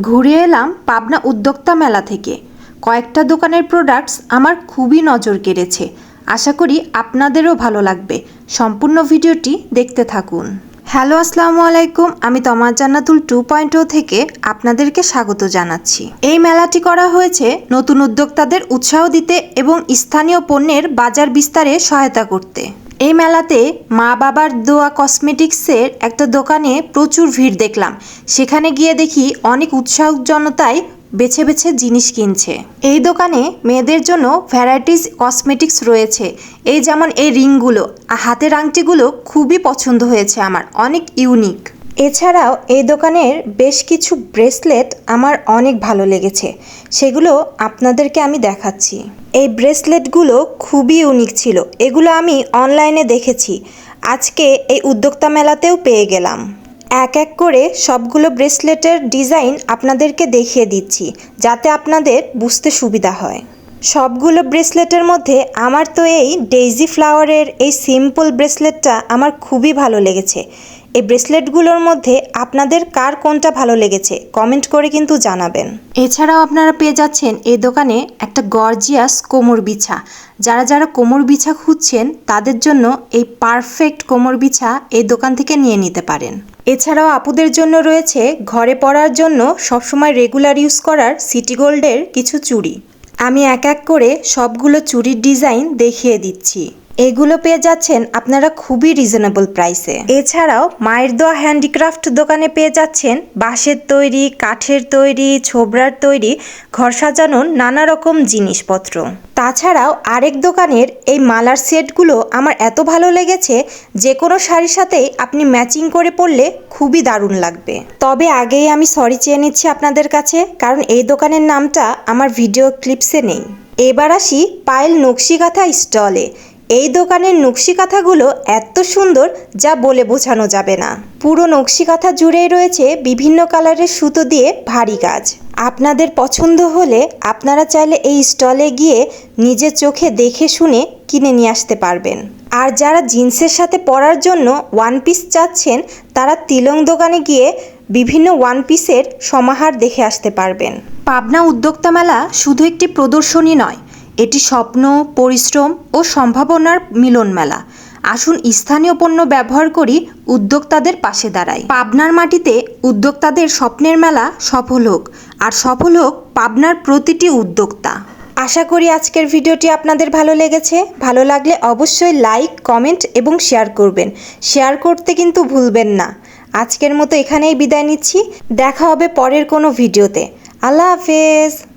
ঘুরে এলাম পাবনা উদ্যোক্তা মেলা থেকে। কয়েকটা দোকানের প্রোডাক্টস আমার খুবই নজর কেড়েছে। আশা করি আপনাদেরও ভালো লাগবে। সম্পূর্ণ ভিডিওটি দেখতে থাকুন। হ্যালো, আসসালামু আলাইকুম। আমি তমাজ জান্নাতুল টু পয়েন্ট ও থেকে আপনাদেরকে স্বাগত জানাচ্ছি। এই মেলাটি করা হয়েছে নতুন উদ্যোক্তাদের উৎসাহ দিতে এবং স্থানীয় পণ্যের বাজার বিস্তারে সহায়তা করতে। এই মেলাতে মা বাবার দোয়া কসমেটিক্সের একটা দোকানে প্রচুর ভিড় দেখলাম। সেখানে গিয়ে দেখি অনেক উৎসাহজনতায় বেছে বেছে জিনিস কিনছে। এই দোকানে মেয়েদের জন্য ভ্যারাইটিস কসমেটিক্স রয়েছে। এই যেমন এই রিংগুলো, আর হাতের আংটিগুলো খুবই পছন্দ হয়েছে আমার, অনেক ইউনিক। এছাড়াও এই দোকানের বেশ কিছু ব্রেসলেট আমার অনেক ভালো লেগেছে। সেগুলো আপনাদেরকে আমি দেখাচ্ছি। এই ব্রেসলেটগুলো খুবই ইউনিক ছিল। এগুলো আমি অনলাইনে দেখেছি। আজকে এই উদ্যোক্তা মেলাতেও পেয়ে গেলাম। এক এক করে সবগুলো ব্রেসলেটের ডিজাইন আপনাদেরকে দেখিয়ে দিচ্ছি, যাতে আপনাদের বুঝতে সুবিধা হয়। সবগুলো ব্রেসলেটের মধ্যে আমার তো এই ডেইজি ফ্লাওয়ারের এই সিম্পল ব্রেসলেটটা আমার খুবই ভালো লেগেছে। এই ব্রেসলেটগুলোর মধ্যে আপনাদের কার কোনটা ভালো লেগেছে কমেন্ট করে কিন্তু জানাবেন। এছাড়াও আপনারা পেয়ে যাচ্ছেন এই দোকানে একটা গর্জিয়াস কোমর বিছা। যারা যারা কোমর বিছা খুঁজছেন, তাদের জন্য এই পারফেক্ট কোমর বিছা এই দোকান থেকে নিয়ে নিতে পারেন। এছাড়াও আপুদের জন্য রয়েছে ঘরে পরার জন্য সবসময় রেগুলার ইউজ করার সিটি গোল্ডের কিছু চুড়ি। আমি এক এক করে সবগুলো চুড়ির ডিজাইন দেখিয়ে দিচ্ছি। এগুলো পেয়ে যাচ্ছেন আপনারা খুবই রিজনেবল প্রাইসে এছাড়াও মায়ের দোয়া হ্যান্ডিক্রাফট দোকানে পেয়ে যাচ্ছেন বাঁশের তৈরি, কাঠের তৈরি ছোবরার তৈরি, ঘর সাজানোর নানা রকম জিনিসপত্র। তাছাড়াও আরেক দোকানের এই মালার সেটগুলো আমার এত ভালো লেগেছে, যে কোনো শাড়ির সাথেই আপনি ম্যাচিং করে পরলে খুবই দারুণ লাগবে। তবে আগেই আমি সরি চেয়ে নিচ্ছি আপনাদের কাছে, কারণ এই দোকানের নামটা আমার ভিডিও ক্লিপসে নেই। এবার আসি পায়েল নকশিকাথা স্টলে এই দোকানের নকশি কাঁথাগুলো এত সুন্দর যা বলে বোঝানো যাবে না। পুরো নকশি কাঁথা জুড়েই রয়েছে বিভিন্ন কালারের সুতো দিয়ে ভারী কাজ। আপনাদের পছন্দ হলে আপনারা চাইলে এই স্টলে গিয়ে নিজের চোখে দেখে শুনে কিনে নিয়ে আসতে পারবেন। আর যারা জিন্সের সাথে পরার জন্য ওয়ান পিস চাচ্ছেন, তারা তিলং দোকানে গিয়ে বিভিন্ন ওয়ান পিসের সমাহার দেখে আসতে পারবেন। পাবনা উদ্যোক্তা মেলা শুধু একটি প্রদর্শনী নয় এটি স্বপ্ন, পরিশ্রম ও সম্ভাবনার মিলন মেলা আসুন স্থানীয় পণ্য ব্যবহার করি, উদ্যোক্তাদের পাশে দাঁড়াই। পাবনার মাটিতে উদ্যোক্তাদের স্বপ্নের মেলা সফল হোক, আর সফল হোক পাবনার প্রতিটি উদ্যোক্তা। আশা করি আজকের ভিডিওটি আপনাদের ভালো লেগেছে। ভালো লাগলে অবশ্যই লাইক, কমেন্ট এবং শেয়ার করবেন। শেয়ার করতে কিন্তু ভুলবেন না। আজকের মতো এখানেই বিদায় নিচ্ছি। দেখা হবে পরের কোনো ভিডিওতে। আল্লাহ হাফেজ।